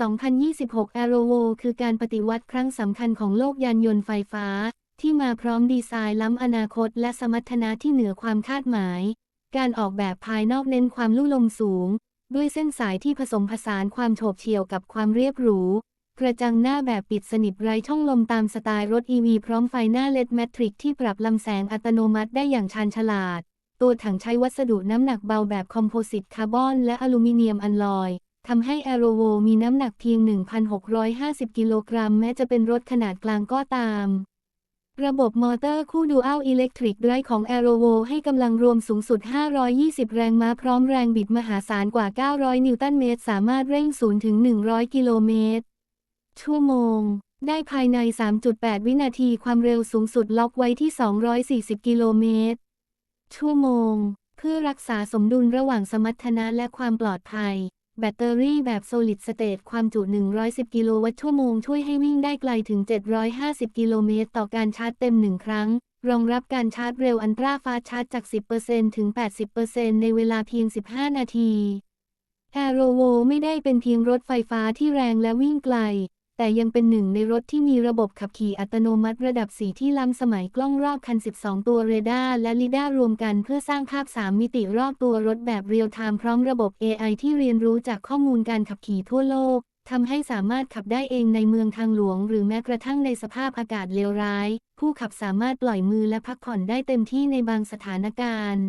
2026 a e r o v o คือการปฏิวัติครั้งสำคัญของโลกยานยนต์ไฟฟ้า ที่มาพร้อมดีไซน์ล้ำอนาคต และสมรรถนะที่เหนือความคาดหมาย การออกแบบภายนอกเน้นความลุ่ลมสูง ด้วยเส้นสายที่ผสมผสานความโฉบเฉี่ยวกับความเรียบหรู กระจังหน้าแบบปิดสนิทไร้ช่องลมตามสไตล์รถ EV พร้อมไฟหน้าเลดแมทริกที่ปรับลำแสงอัตโนมัติได้อย่างชาญฉลาด ตัวถังใช้วัสดุน้ำหนักเบาแบบคอมโพสิตคาร์บอนและอลูมิเนียมอลลอย ทำให้ a e r o v o มีน้ำหนักเพียง 1,650 กิโลกรัมแม้จะเป็นรถขนาดกลางก็ตาม ระบบมอเตอร์คู่ Dual Electric Drive ของ a e r o v o ให้กำลังรวมสูงสุด 520 แรงม้าพร้อมแรงบิดมหาศาลกว่า 900 นิวตันเมตร สามารถเร่ง0ถึง 100 กิโลเมตร ชั่วโมง ได้ภายใน 3.8 วินาทีความเร็วสูงสุดล็อกไว้ที่ 240 กิโลเมตร ชั่วโมง เพื่อรักษาสมดุลระหว่างสมรรถนะและความปลอดภัย แบตเตอรี่แบบ Solid State ความจุ 110 กิโลวัตต์ชั่วโมง ช่วยให้วิ่งได้ไกลถึง 750 กิโลเมตร ต่อการชาร์จเต็มหนึ่งครั้ง รองรับการชาร์จเร็วอันตราฟาชาร์จจาก 10%ถึง 80%ในเวลาเพียง 15 นาที a e r o v o ไม่ได้เป็นเพียงรถไฟฟ้าที่แรงและวิ่งไกล แต่ยังเป็นหนึ่งในรถที่มีระบบขับขี่อัตโนมัติระดับ 4 ที่ล้ำสมัยกล้องรอบคัน 12 ตัวเรดาร์และลิดาร์รวมกันเพื่อสร้างภาพ 3 มิติรอบตัวรถแบบเรียลไทม์พร้อมระบบ AI ที่เรียนรู้จากข้อมูลการขับขี่ทั่วโลกทำให้สามารถขับได้เองในเมืองทางหลวง หรือแม้กระทั่งในสภาพอากาศเลวร้าย ผู้ขับสามารถปล่อยมือและพักผ่อนได้เต็มที่ในบางสถานการณ์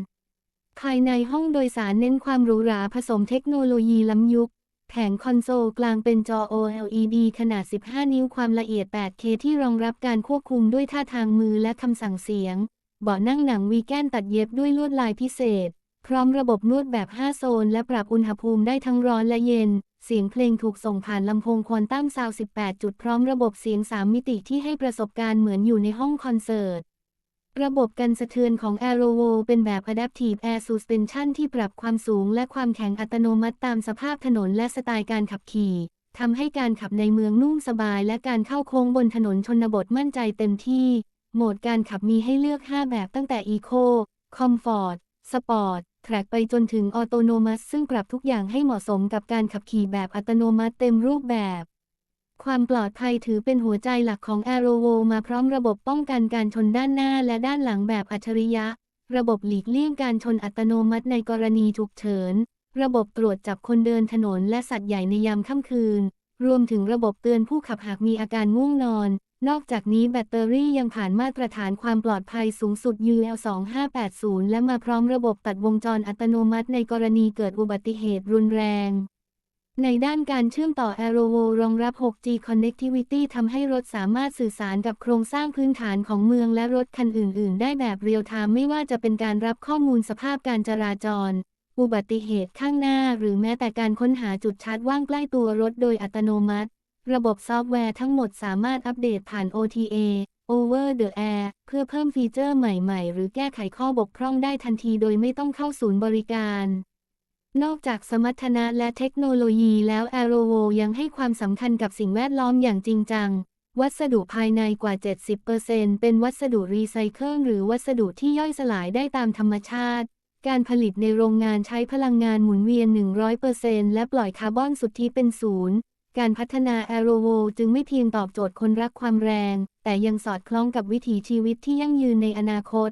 ภายในห้องโดยสารเน้นความหรูหราผสมเทคโนโลยีล้ำยุค แผงคอนโซลกลางเป็นจอ OLED ขนาด 15 นิ้วความละเอียด 8K ที่รองรับการควบคุมด้วยท่าทางมือและคำสั่งเสียง เบาะนั่งหนังวีแกนตัดเย็บด้วยลวดลายพิเศษ พร้อมระบบนวดแบบ 5 โซน และปรับอุณหภูมิได้ทั้งร้อนและเย็น เสียงเพลงถูกส่งผ่านลำโพงควอนตัมซาว 18 จุดพร้อมระบบเสียง 3 มิติที่ให้ประสบการณ์เหมือนอยู่ในห้องคอนเสิร์ต ระบบกันสะเทือนของ a e r o v o เป็นแบบ Adaptive Air Suspension ที่ปรับความสูงและความแข็งอัตโนมัติตามสภาพถนนและสไตล์การขับขี่ทำให้การขับในเมืองนุ่มสบายและการเข้าโค้งบนถนนชนบทมั่นใจเต็มที่ โหมดการขับมีให้เลือก 5 แบบตั้งแต่ Eco Comfort Sport Track ไปจนถึง Autonomous ซึ่งปรับทุกอย่างให้เหมาะสมกับการขับขี่แบบอัตโนมัติเต็มรูปแบบ ความปลอดภัยถือเป็นหัวใจหลักของ a e r o v o มาพร้อมระบบป้องกันการชนด้านหน้าและด้านหลังแบบอัจฉริยะ ระบบหลีกเลี่ยงการชนอัตโนมัติในกรณีฉุกเฉิน ระบบตรวจจับคนเดินถนนและสัตว์ใหญ่ในยามค่ำคืน รวมถึงระบบเตือนผู้ขับหากมีอาการง่วงนอน นอกจากนี้แบตเตอรี่ยังผ่านมาตรฐานความปลอดภัยสูงสุด UL 2580และมาพร้อมระบบตัดวงจรอัตโนมัติในกรณีเกิดอุบัติเหตุรุนแรง ในด้านการเชื่อมต่อ a e r o v o รองรับ 6G Connectivity ทำให้รถสามารถสื่อสารกับโครงสร้างพื้นฐานของเมืองและรถคันอื่น ๆ ได้แบบเรียลไทม์ไม่ว่าจะเป็นการรับข้อมูลสภาพการจราจร อุบัติเหตุข้างหน้า หรือแม้แต่การค้นหาจุดชาร์จว่างใกล้ตัวรถโดยอัตโนมัติ ระบบซอฟต์แวร์ทั้งหมดสามารถอัปเดตผ่าน OTA Over the Air เพื่อเพิ่มฟีเจอร์ใหม่ ๆ หรือแก้ไขข้อบกพร่องได้ทันทีโดยไม่ต้องเข้าศูนย์บริการ นอกจากสมรรถนะและเทคโนโลยีแล้ว a e r o v o ยังให้ความสำคัญกับสิ่งแวดล้อมอย่างจริงจัง วัสดุภายในกว่า 70%เป็นวัสดุรีไซเคิลหรือวัสดุที่ย่อยสลายได้ตามธรรมชาติ การผลิตในโรงงานใช้พลังงานหมุนเวียน 100%และปล่อยคาร์บอนสุทธิเป็นศูนย์ การพัฒนา a e r o v o จึงไม่เพียงตอบโจทย์คนรักความแรง แต่ยังสอดคล้องกับวิถีชีวิตที่ยั่งยืนในอนาคต